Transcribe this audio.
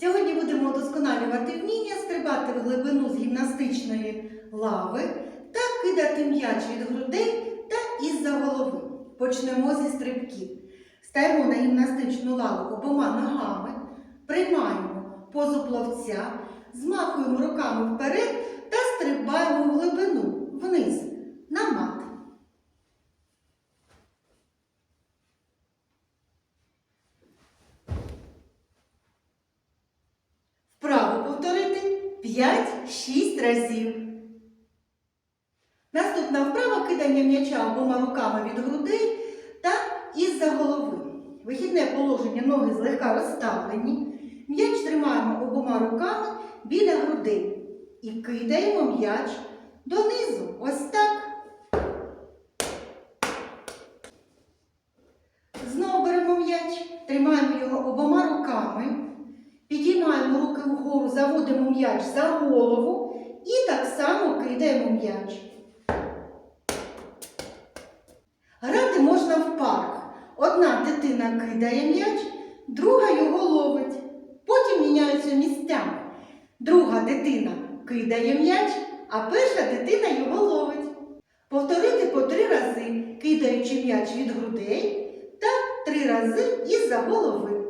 Сьогодні будемо удосконалювати вміння стрибати в глибину з гімнастичної лави та кидати м'яч від грудей та із-за голови. Почнемо зі стрибків. Стаємо на гімнастичну лаву обома ногами, приймаємо позу пловця, змахуємо руками вперед та стрибаємо в глибину вниз на мат. Вправо повторити 5-6 разів. Наступна вправа кидання м'яча обома руками від грудей та із-за голови. Вихідне положення ноги злегка розставлені. М'яч тримаємо обома руками біля грудей і кидаємо м'яч донизу. Ось так. Знову беремо м'яч, тримаємо його обома руками. Заводимо м'яч за голову і так само кидаємо м'яч. Грати можна в парах. Одна дитина кидає м'яч, друга його ловить. Потім міняються місцями. Друга дитина кидає м'яч, а перша дитина його ловить. Повторити по три рази, кидаючи м'яч від грудей та три рази із-за голови.